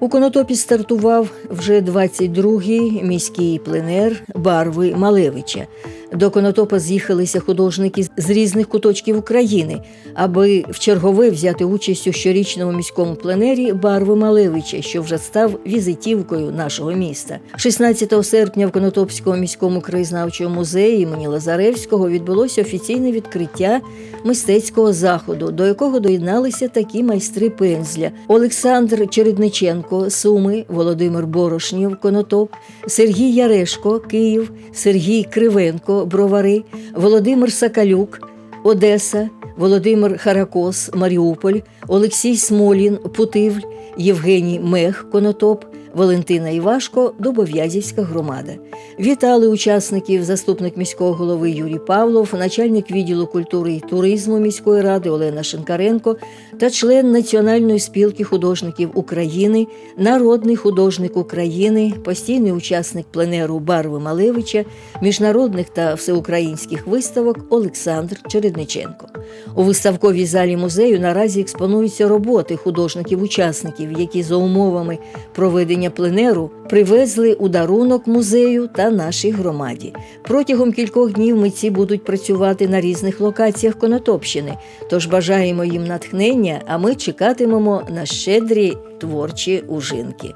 У Конотопі стартував вже 22-й міський пленер Барви Малевича. До Конотопа з'їхалися художники з різних куточків України, аби в чергове взяти участь у щорічному міському пленері Барви Малевича, що вже став візитівкою нашого міста. 16 серпня в Конотопському міському краєзнавчому музеї імені Лазаревського відбулося офіційне відкриття мистецького заходу, до якого доєдналися такі майстри пензля: Олександр Чередниченко, Суми, Володимир Борошнів, Конотоп, Сергій Ярешко, Київ, Сергій Кривенко, Бровари, Володимир Сакалюк, Одеса, Володимир Харакос, Маріуполь, Олексій Смолін, Путивль, Євгеній Мех, Конотоп, Валентина Івашко, Добов'язівська громада. Вітали учасників заступник міського голови Юрій Павлов, начальник відділу культури і туризму міської ради Олена Шинкаренко та член Національної спілки художників України, народний художник України, постійний учасник пленеру Барви Малевича, міжнародних та всеукраїнських виставок Олександр Чередниченко. У виставковій залі музею наразі експонуються роботи художників-учасників, які за умовами проведення пленеру привезли у дарунок музею та нашій громаді. Протягом кількох днів митці будуть працювати на різних локаціях Конотопщини. Тож бажаємо їм натхнення, а ми чекатимемо на щедрі творчі ужинки.